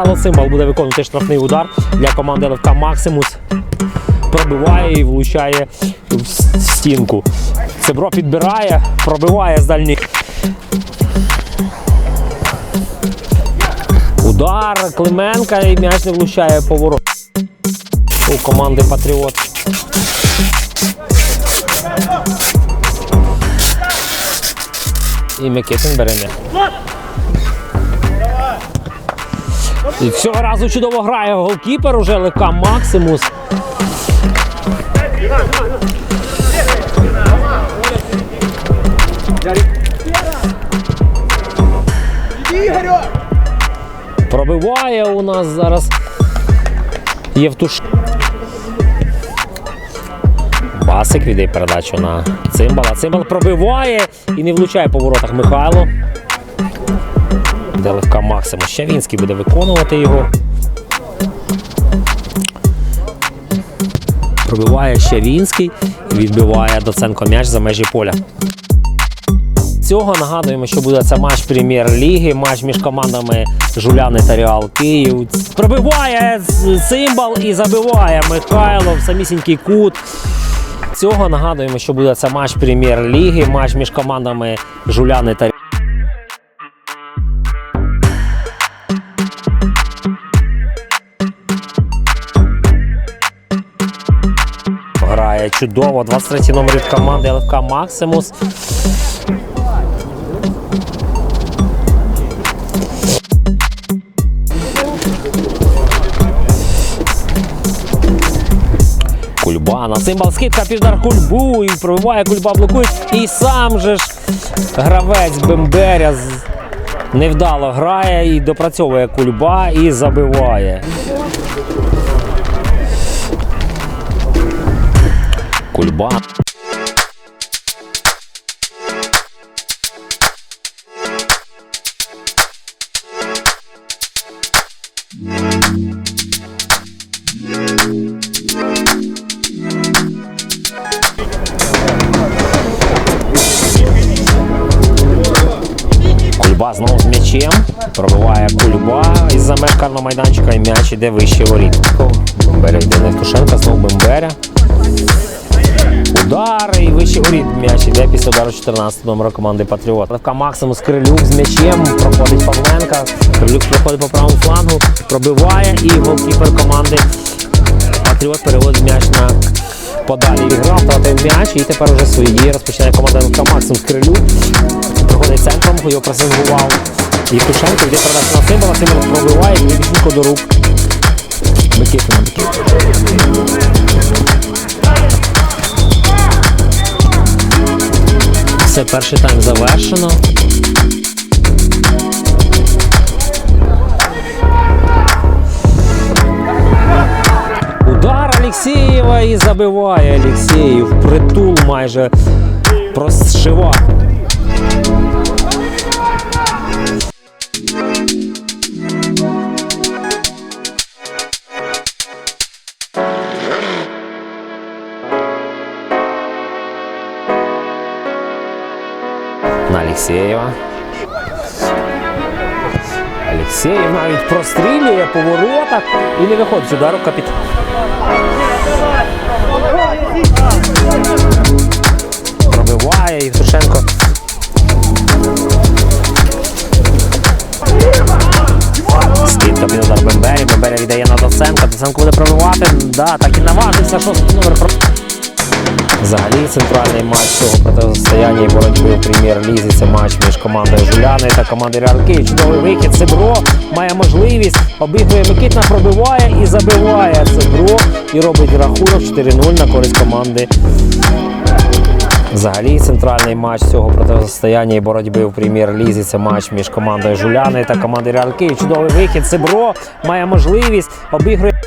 Михайло Цимбал буде виконувати штрафний удар для команди ЛФК Максимус. Пробиває і влучає в стінку. Цебро підбирає, пробиває з дальніх. Удар Клименка і м'яч не влучає поворот. У команди Патріот. І Микитин бере м'яч. І цього разу чудово грає голкіпер уже ЛК Максимус. Пробиває у нас зараз Євтуш. Басик віддає передачу на цимбала. Цимбал пробиває і не влучає по воротах Михайло. Де легка Максимус. Щавінський буде виконувати його. Пробиває Щавінський, відбиває Доценко м'яч за межі поля. Цього нагадуємо, що буде це матч прем'єр-ліги, матч між командами Жуляни та Реал Київ. Пробиває цимбал і забиває Михайло самісінький кут. Цього нагадуємо, що буде це матч прем'єр-ліги, матч між командами Жуляни та Грає чудово. 23 номер від команди ЛФК Максимус. Кульба на цимбал скидка під удар кульбу і пробиває кульба блокує. І сам же ж гравець Бемберя невдало грає і допрацьовує кульба і забиває. Кульба. Кульба знову з м'ячем. Пробиває кульба меж карного майданчика і м'яч іде вище воріт. Бемберя йде на Євтушенка, знову Бемберя. Удар і вище воріт м'яч іде після удару 14 номера команди Патріот. Левка Максимус Крилюк з м'ячем. Проходить Павленка. Крилюк проходить по правому флангу, пробиває і голкіпер команди Патріот переводить м'яч на подалі відграв, втратив м'яч і тепер уже свої дії розпочинає команда ЛФК Максимус Крилюк. Проходить центром, його пресингував. Євтушенко йде передача на Симбала, Симбал пробиває і до рук. Все, перший тайм завершено. Удар Алексєєва і забиває Алексєєв. Притул майже прошива. На Алексєєва. Алексєєв навіть прострілює по воротах і не виходить удару капітан. Пробиває Євтушенко. Скидка під Бембері. Бембері віддає на Доценка. Доценко буде пробивати. Да, так і наважився. Шостий номер. Взагалі центральний матч цього протистояння і боротьби у прем'єр-лізі. Це матч між командою Жуляни та командою Київ. Чудовий вихід. Цебро має можливість. Обігрує Микитна, пробиває і забиває Цебро. І робить рахунок 4-0 на користь команди. Взагалі центральний матч цього протистояння і боротьби у прем'єр-лізі. Це матч між командою Жуляни та командою Київ. Чудовий вихід. Цебро має можливість. Обігрує.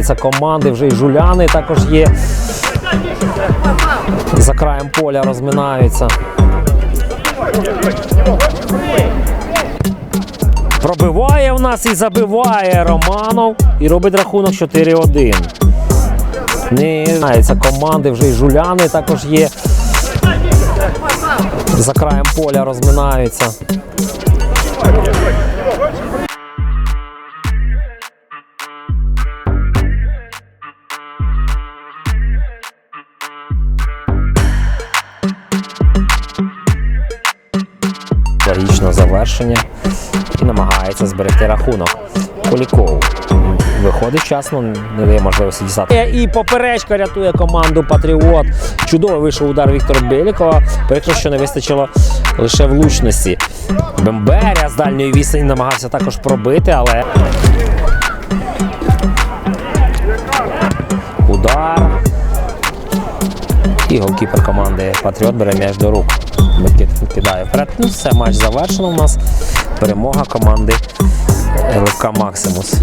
Це команди вже і жуляни також є. За краєм поля розминаються. Пробиває в нас і забиває Романов і робить рахунок 4-1. Не знаються команди, вже і жуляни також є. За краєм поля розминаються. Завершення і намагається зберегти рахунок. Куліков виходить часно, не дає можливості дістати. І поперечка рятує команду Патріот. Чудовий вийшов удар Віктора Белікова. Прикро, що не вистачило лише влучності. Бемберя з дальньої вісені намагався також пробити, але І голкіпер команди Патріот бере м'яч до рук. Кидає вперед. Ну, все, матч завершено у нас. Перемога команди ЛФК Максимус.